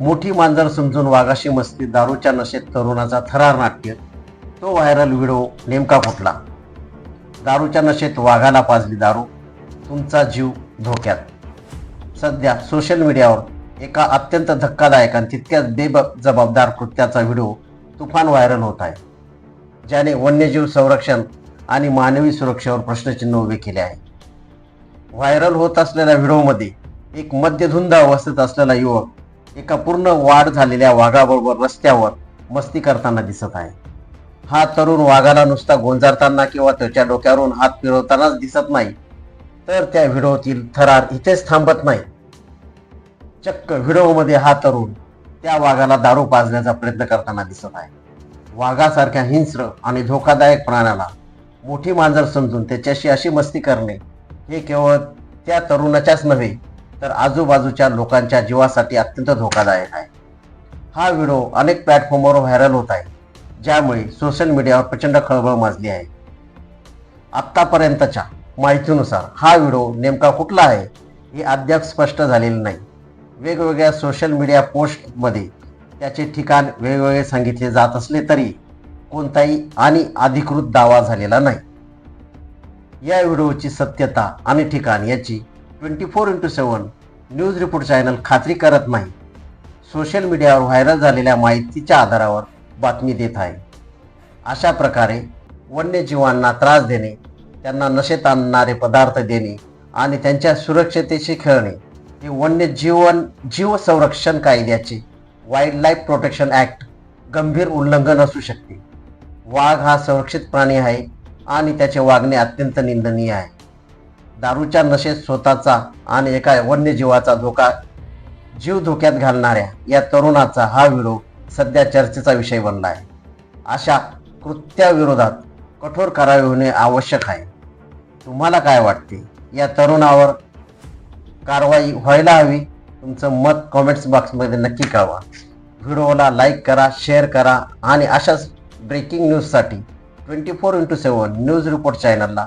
मोठी मांजर समजून वाघाशी मस्ती दारूच्या नशेत तरुणाचा थरार नाट्य. तो व्हायरल व्हिडिओ नेमका कुठला? दारूच्या नशेत वाघाला पाजली दारू. तुमचा जीव धोक्यात. सध्या सोशल मीडियावर एका अत्यंत धक्कादायक आणि तितक्याच बेजबाबदार कृत्याचा व्हिडिओ तुफान व्हायरल होत आहे. ज्याने वन्यजीव संरक्षण आणि मानवी सुरक्षेवर प्रश्नचिन्ह उभे केले आहे. व्हायरल होत असलेल्या व्हिडिओमध्ये एक मद्यधुंद अवस्थेत असलेला युवक एका पूर्ण वाढ झालेल्या वाघाबरोबर रस्त्यावर मस्ती करताना दिसत आहे. हा तरुण वाघाला नुसता गोंजारताना किंवा त्याच्या डोक्यावरून हात फिरवतानाच दिसत नाही. तर त्या व्हिडिओतील थरार इथेच थांबत नाही. चक्क व्हिडिओमध्ये हा तरुण त्या वाघाला दारू पाजण्याचा प्रयत्न करताना दिसत आहे. वाघासारख्या हिंस्र आणि धोकादायक प्राण्याला मोठी मांजर समजून त्याच्याशी अशी मस्ती करणे हे केवळ त्या तरुणाच्याच नव्हे तर आजूबाजूच्या लोकांच्या जीवासाठी अत्यंत धोकादायक आहे. हा व्हिडिओ अनेक प्लॅटफॉर्मवर व्हायरल होत आहे ज्यामुळे सोशल मीडियावर प्रचंड खळबळ माजली आहे. आत्तापर्यंतच्या माहितीनुसार हा व्हिडिओ नेमका कुठला आहे हे अद्याप स्पष्ट झालेलं नाही. वेगवेगळ्या सोशल मीडिया पोस्टमध्ये त्याचे ठिकाण वेगवेगळे सांगितले जात असले तरी कोणताही आणि अधिकृत दावा झालेला नाही. या व्हिडिओची सत्यता आणि ठिकाण याची twenty four into seven news report channel खात्री करत नाही. सोशल मीडियावर व्हायरल झालेल्या माहितीच्या आधारावर बातमी देत आहे. अशा प्रकारे वन्यजीवांना त्रास देणे त्यांना नशेत आणणारे पदार्थ देणे आणि त्यांच्या सुरक्षतेशी खेळणे हे वन्यजीवन जीव संरक्षण कायद्याचे वाईल्ड लाईफ प्रोटेक्शन ॲक्ट गंभीर उल्लंघन असू शकते. वाघ हा संरक्षित प्राणी आहे आणि त्याचे वागणे अत्यंत निंदनीय आहे. दारूच्या नशेत स्वतःचा आणि एका वन्यजीवाचा धोका जीव धोक्यात घालणाऱ्या या तरुणाचा हा व्हिडिओ सध्या चर्चेचा विषय बनला आहे अशा कृत्याविरोधात कठोर कारवाई होणे आवश्यक आहे. तुम्हाला काय वाटते? या तरुणावर कारवाई व्हायला हवी? तुमचं मत कॉमेंट्स बॉक्समध्ये नक्की कळवा. व्हिडिओला लाईक करा शेअर करा आणि अशाच ब्रेकिंग न्यूजसाठी twenty four into seven news report चॅनलला